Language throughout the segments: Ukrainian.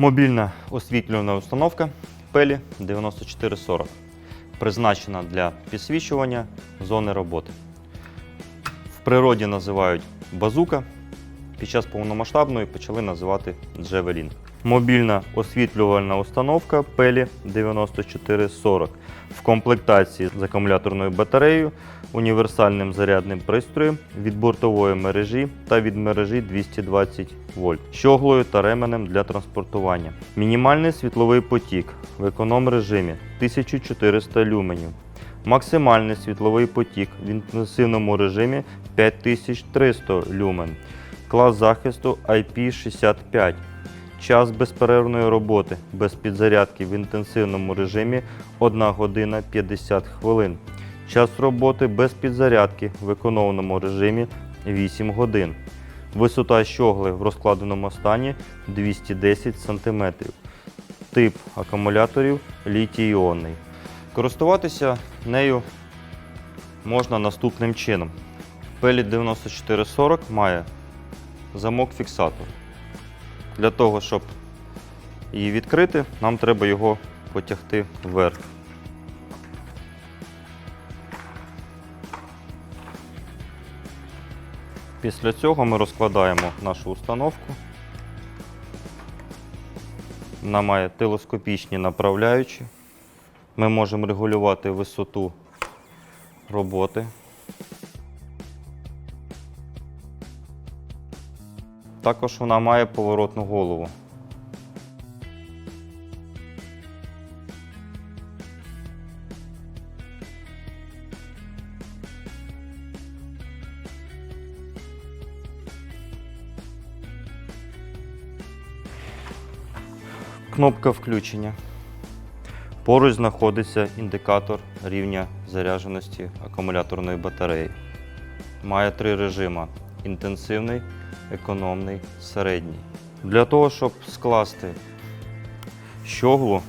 Мобільна освітлювана установка Пелі 9440. Призначена для підсвічування зони роботи. В природі називають базука. Під час повномасштабної почали називати Джевелін. Мобільна освітлювальна установка Пелі 9440 в комплектації з акумуляторною батареєю, універсальним зарядним пристроєм від бортової мережі та від мережі 220 вольт, щоглою та ременем для транспортування. Мінімальний світловий потік в економ режимі 1400 люменів. Максимальний світловий потік в інтенсивному режимі 5300 люмен. Клас захисту IP65. Час безперервної роботи без підзарядки в інтенсивному режимі 1 година 50 хвилин. Час роботи без підзарядки в економному режимі 8 годин. Висота щогли в розкладеному стані 210 см. Тип акумуляторів літій-іонний. Користуватися нею можна наступним чином. Пелі 9440 має замок-фіксатор. Для того, щоб її відкрити, нам треба його потягти вверх. Після цього ми розкладаємо нашу установку. Вона має телескопічні направляючі. Ми можемо регулювати висоту роботи. Також вона має поворотну голову. Кнопка включення. Поруч знаходиться індикатор рівня зарядженості акумуляторної батареї. Має три режими: інтенсивний, економний, середній. Для того, щоб скласти щоглу,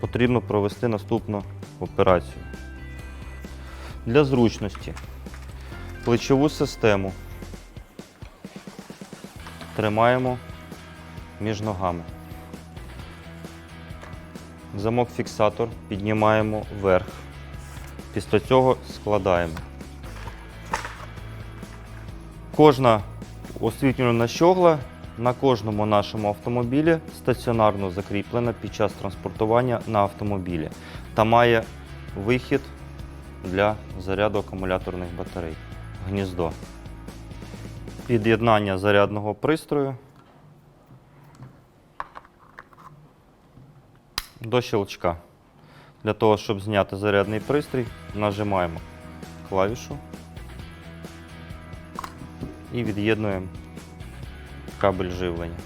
потрібно провести наступну операцію. Для зручності плечову систему тримаємо між ногами. Замок-фіксатор піднімаємо вверх. Після цього складаємо. Кожна освітлювана щогла на кожному нашому автомобілі стаціонарно закріплена під час транспортування на автомобілі та має вихід для заряду акумуляторних батарей. Гніздо. Під'єднання зарядного пристрою до щелчка. Для того, щоб зняти зарядний пристрій, нажимаємо клавішу і від'єднуємо кабель живлення.